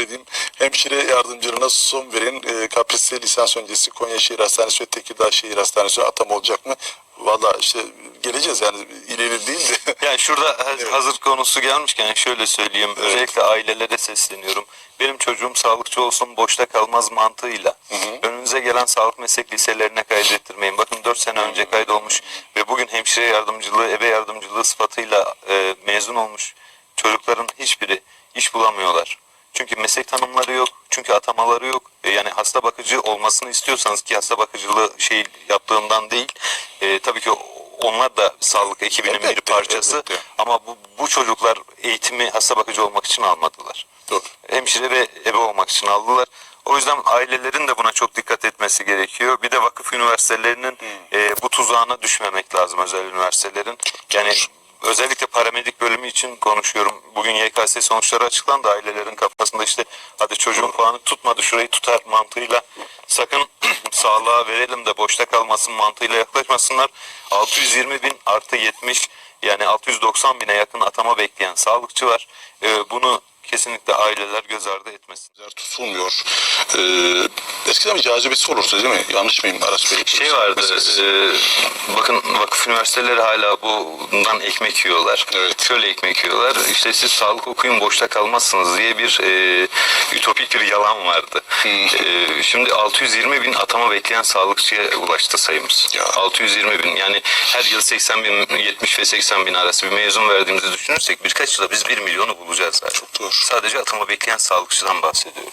edeyim. Hemşire yardımcılığına son verin. E, kaprisli lisans öncesi Konya Şehir Hastanesi ve Tekirdağ Şehir Hastanesi atama olacak mı? Valla işte geleceğiz yani ileri değil de. Yani şurada Evet. hazır konusu gelmişken şöyle söyleyeyim. Özellikle ailelere sesleniyorum. Benim çocuğum sağlıkçı olsun boşta kalmaz mantığıyla önünüze gelen sağlık meslek liselerine kaydettirmeyin. Bakın 4 sene önce kaydolmuş ve bugün hemşire yardımcılığı, ebe yardımcılığı sıfatıyla e, mezun olmuş çocukların hiçbiri iş bulamıyorlar. Çünkü meslek tanımları yok, çünkü atamaları yok. E, yani hasta bakıcı olmasını istiyorsanız ki hasta bakıcılığı şey yaptığımdan değil. e, tabii ki onlar da sağlık ekibinin bir Elbette, parçası. elbette. Ama bu, bu çocuklar eğitimi hasta bakıcı olmak için almadılar. Doğru. Hemşire ve ebe olmak için aldılar. O yüzden ailelerin de buna çok dikkat etmesi gerekiyor. Bir de vakıf üniversitelerinin e, bu tuzağına düşmemek lazım özel üniversitelerin. Yani özellikle paramedik bölümü için konuşuyorum. Bugün YKS sonuçları açıklandı. Ailelerin kafasında işte hadi çocuğun puanı tutmadı şurayı tutar mantığıyla sakın sağlığa verelim de boşta kalmasın mantığıyla yaklaşmasınlar. 620 bin artı 70 yani 690 bine yakın atama bekleyen sağlıkçı var. Ee, bunu kesinlikle aileler göz ardı etmesin. Tutulmuyor. Ee, eskiden bir cazibesi olurdu değil mi? Yanlış mıyım Aras Bey? Şey vardı, e, bakın vakıf üniversiteleri hala bundan ekmek yiyorlar. Evet. Şöyle ekmek yiyorlar, işte siz sağlık okuyun boşta kalmazsınız diye bir e, ütopik bir yalan vardı. E, şimdi 620 bin atama bekleyen sağlıkçıya ulaştı sayımız. Ya. 620 bin yani her yıl 80 bin, 70 ve 80 bin arası bir mezun verdiğimizi düşünürsek birkaç yılda biz 1 milyonu bulacağız zaten. Çok doğru. Sadece atama bekleyen sağlıkçıdan bahsediyorum.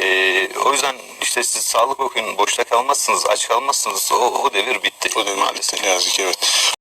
Ee, o yüzden işte siz sağlık okuyun, boşta kalmazsınız, aç kalmazsınız. O, o devir bitti O da maalesef. ne yazık evet.